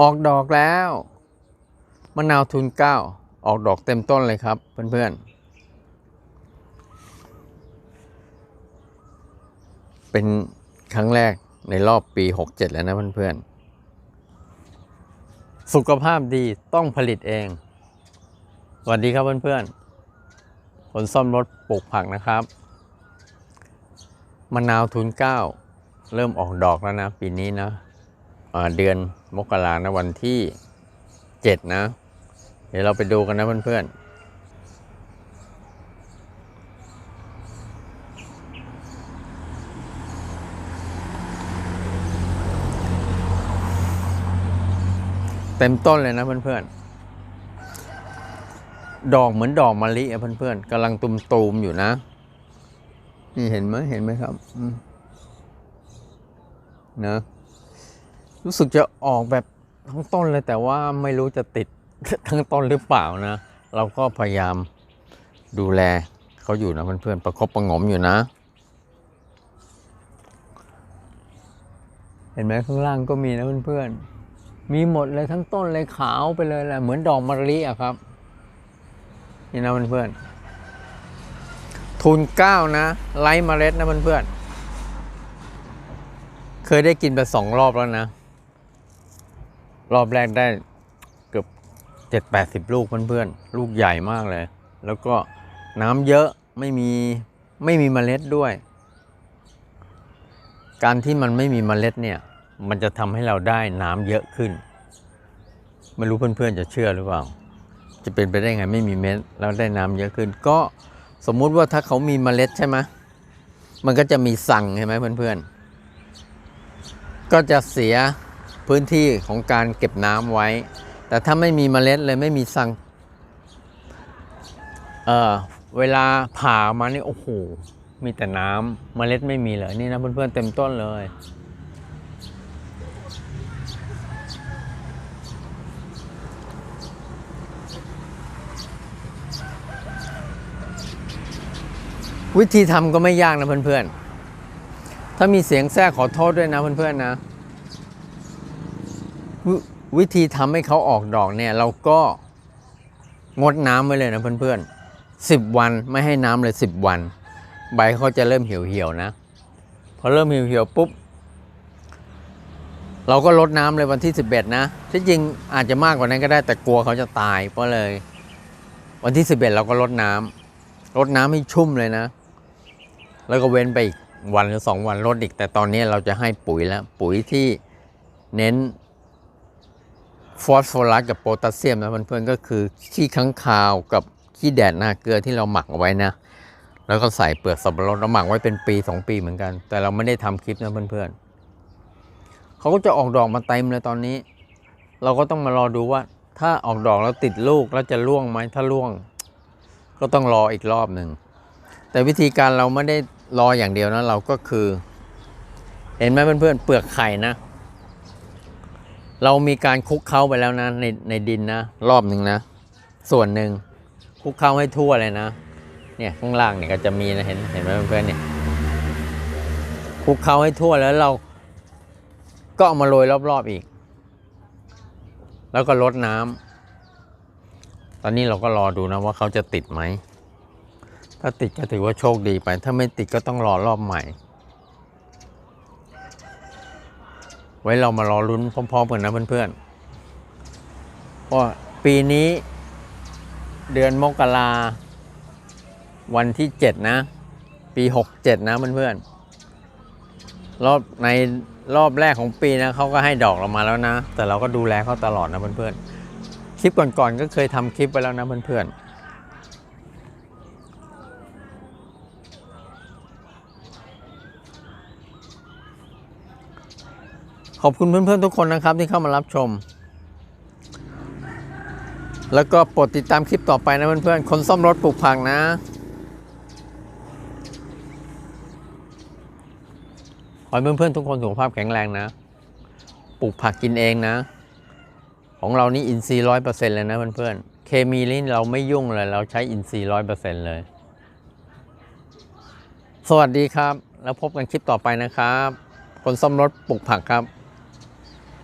ออกดอกแล้วมะนาวทุนเก้าออกดอกเต็มต้นเลยครับ เพื่อนๆ เป็นครั้งแรกในรอบปี 67 แล้วนะเพื่อนๆ สุขภาพดีต้องผลิตเอง สวัสดีครับเพื่อนๆผลซ่อมรถปลูกผักนะครับมะนาวทุนเก้าเริ่มออกดอกแล้วนะ ปีนี้นะอ่าเดือน มกรานะวันที่ 7 นะ เดี๋ยวเราไปดูกันนะเพื่อนๆเต็มต้นเลยนะเพื่อนๆ ดอกเหมือนดอกมะลิอะเพื่อนๆกำลังตุมๆอยู่นะ นี่เห็นไหมเห็นไหมครับนะ รู้สึกจะออกแบบทั้งต้นเลยแต่ว่าไม่รู้จะติดทั้งต้นหรือเปล่านะ เราก็พยายามดูแลเขาอยู่นะเพื่อนๆประคบประงมอยู่นะ เห็นไหมข้างล่างก็มีนะเพื่อนๆมีหมดเลยทั้งต้นเลยขาวไปเลยแหละเหมือนดอกมะลิอะครับนี่นะเพื่อนๆทุนเก้านะไร้เมล็ดนะเพื่อนๆเคยได้กินไปสองรอบแล้วนะ รอบแรกได้เกือบเจ็ดแปดสิบลูกเพื่อนๆ ลูกใหญ่มากเลย แล้วก็น้ำเยอะไม่มีไม่มีเมล็ดด้วย การที่มันไม่มีเมล็ดเนี่ย มันจะทำให้เราได้น้ำเยอะขึ้น ไม่รู้เพื่อนๆจะเชื่อหรือเปล่า จะเป็นไปได้ไงไม่มีเม็ดแล้วได้น้ำเยอะขึ้น ก็สมมุติว่าถ้าเขามีเมล็ดใช่ไหมมันก็จะมีสั่งใช่ไหมเพื่อนๆ ก็จะเสีย พื้นที่ของการเก็บน้ำไว้ แต่ถ้าไม่มีเมล็ดเลยไม่มีสังเออเวลาผ่ามานี่โอ้โหมีแต่น้ำเมล็ดไม่มีเลยนี่นะเพื่อนๆเต็มต้นเลย วิธีทำก็ไม่ยากนะเพื่อนๆถ้ามีเสียงแทรกขอโทษด้วยนะเพื่อนๆนะ วิธีทำให้เขาออกดอกเนี่ย เราก็งดน้ำไว้เลยนะเพื่อนๆสิบวันไม่ให้น้ำเลยสิบวัน ใบเขาจะเริ่มเหี่ยวๆนะ พอเริ่มเหี่ยวๆปุ๊บ เราก็ลดน้ำเลยวันที่11นะที่จริงอาจจะมากกว่านั้นก็ได้แต่กลัวเขาจะตายก็เลย วันที่11เราก็ลดน้ำลดน้ำให้ชุ่มเลยนะ แล้วก็เว้นไปอีกวันหรือสองวันลดอีก แต่ตอนนี้เราจะให้ปุ๋ยแล้ว ปุ๋ยที่เน้น ฟอสฟอรัสกับโพแทสเซียมนะเพื่อนๆก็คือขี้ค้างคาวกับขี้แดดหน้าเกลือที่เราหมักเอาไว้นะ แล้วก็ใส่เปลือกสับปะรดเราหมักไว้เป็นปีสองปีเหมือนกัน แต่เราไม่ได้ทำคลิปนะเพื่อนๆเขาก็จะออกดอกมาเต็มเลยตอนนี้ เราก็ต้องมารอดูว่า ถ้าออกดอกแล้วติดลูกแล้วจะร่วงไหมถ้าร่วง ก็ต้องรออีกรอบหนึ่งแต่วิธีการเราไม่ได้รออย่างเดียวนะเราก็คือ เห็นไหมเพื่อนๆเปลือกไข่นะ เรามีการคุกเคล้าไปแล้วนะในในดินนะ รอบหนึ่งนะ ส่วนหนึ่งคุกเคล้าให้ทั่วเลยนะ เนี่ยข้างล่างเนี่ยก็จะมีนะเห็นเห็นไหมเพื่อนๆเนี่ยคุกเคล้าให้ทั่วแล้วเราก็เอามาโรยรอบๆอีก แล้วก็ลดน้ำตอนนี้เราก็รอดูนะว่าเขาจะติดไหมถ้าติดก็ถือว่าโชคดีไป ถ้าไม่ติดก็ต้องรอรอบใหม่ ไว้เรามารอลุ้นพร้อม ๆ กันนะเพื่อนๆเพราะปีนี้เดือนมกราวันที่ 7 นะ ปี 67 นะเพื่อนๆรอบในรอบแรกของปีนะเขาก็ให้ดอกเรามาแล้วนะ แต่เราก็ดูแลเขาตลอดนะเพื่อนๆคลิปก่อนๆก็เคยทำคลิปไปแล้วนะเพื่อนๆ ขอบคุณเพื่อนๆทุกคนนะครับที่เข้ามารับชม แล้วก็โปรดติดตามคลิปต่อไปนะเพื่อนๆ คนซ่อมรถปลูกผักนะขอให้เพื่อนๆทุกคนสุขภาพแข็งแรงนะ ปลูกผักกินเองนะ ของเรานี่อินทรีย์ร้อยเปอร์เซ็นต์เลยนะเพื่อนๆ เคมีนี่เราไม่ยุ่งเลย เราใช้อินทรีย์ร้อยเปอร์เซ็นต์เลย สวัสดีครับ แล้วพบกันคลิปต่อไปนะครับ คนซ่อมรถปลูกผักครับ